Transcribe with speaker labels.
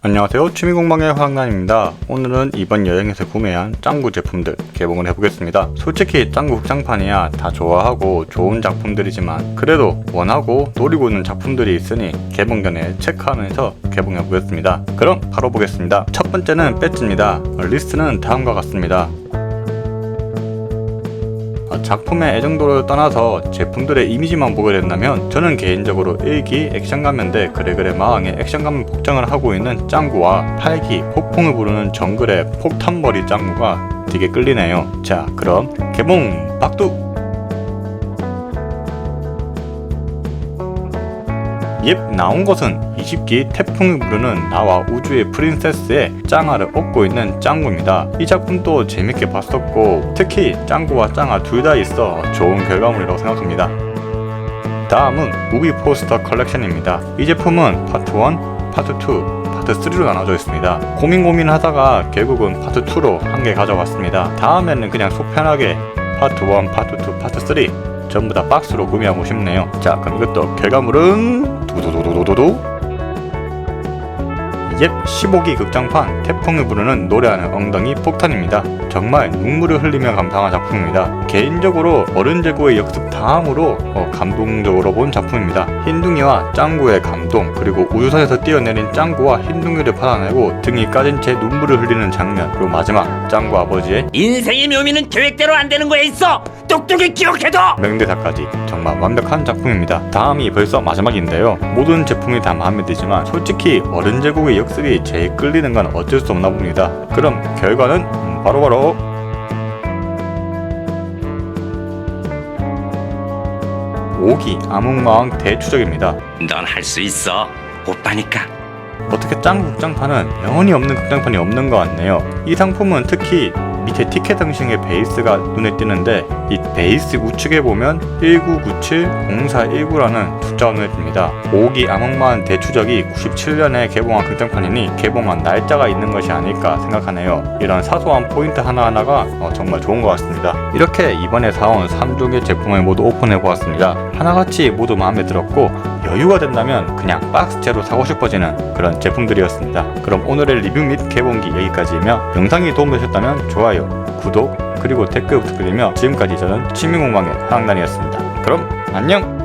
Speaker 1: 안녕하세요. 취미공방의 화학난입니다. 오늘은 이번 여행에서 구매한 짱구 제품들 개봉을 해보겠습니다. 솔직히 짱구 극장판이야 다 좋아하고 좋은 작품들이지만 그래도 원하고 노리고 있는 작품들이 있으니 개봉 전에 체크하면서 개봉해보겠습니다. 그럼 바로 보겠습니다. 첫 번째는 배지입니다. 리스트는 다음과 같습니다. 아, 작품의 애정도를 떠나서 제품들의 이미지만 보게 된다면 저는 개인적으로 1기 액션 가면대 그래그래 마왕의 액션 가면 복장을 하고 있는 짱구와 8기 폭풍을 부르는 정글의 폭탄머리 짱구가 되게 끌리네요. 자 그럼 개봉 박두 예 나온 것은 20기 태풍을 부르는 나와 우주의 프린세스의 짱아를 얻고 있는 짱구입니다. 이 작품도 재밌게 봤었고 특히 짱구와 짱아 둘 다 있어 좋은 결과물이라고 생각합니다. 다음은 무비 포스터 컬렉션입니다. 이 제품은 파트 1, 파트 2, 파트 3로 나눠져 있습니다. 고민 고민 하다가 결국은 파트 2로 한 개 가져왔습니다. 다음에는 그냥 속 편하게 파트 1, 파트 2, 파트 3 전부 다 박스로 구매하고 싶네요. 자, 그럼 이것도 결과물은 두두두두두두. 예, 15기 극장판 태풍을 부르는 노래하는 엉덩이 폭탄입니다. 정말 눈물을 흘리며 감상한 작품입니다. 개인적으로 어른 제고의 역습 다음으로 어, 감동적으로 본 작품입니다. 흰둥이와 짱구의 감동 그리고 우주선에서 뛰어내린 짱구와 흰둥이를 받아내고 등이 까진 채 눈물을 흘리는 장면 그리고 마지막 짱구 아버지의
Speaker 2: 인생의 묘미는 계획대로 안 되는 거에 있어 똑똑히 기억해둬
Speaker 1: 명대사까지 정말 완벽한 작품입니다. 다음이 벌써 마지막인데요. 모든 제품이 다 마음에 들지만 솔직히 어른 제국의 역 습이 제일 끌리는 건 어쩔 수 없나 봅니다. 그럼 결과는 음, 바로 바로 오기 암흑마왕 대추적입니다.
Speaker 2: 넌 할 수 있어 오빠니까
Speaker 1: 어떻게 짱 극장판은 영혼이 없는 극장판이 없는 것 같네요. 이 상품은 특히 밑에 티켓 형식의 베이스가 눈에 띄는데 이 베이스 우측에 보면 1997-0419라는 눈에 띕니다. 5기 암흑마은 대추적이 97년에 개봉한 극장판이니 개봉한 날짜가 있는 것이 아닐까 생각하네요. 이런 사소한 포인트 하나하나가 어, 정말 좋은 것 같습니다. 이렇게 이번에 사온 3종의 제품을 모두 오픈해 보았습니다. 하나같이 모두 마음에 들었고 여유가 된다면 그냥 박스째로 사고 싶어지는 그런 제품들이었습니다. 그럼 오늘의 리뷰 및 개봉기 여기까지이며 영상이 도움되셨다면 좋아요, 구독, 그리고 댓글 부탁드리며 지금까지 저는 취미공방의 하랑단이었습니다. 그럼 안녕!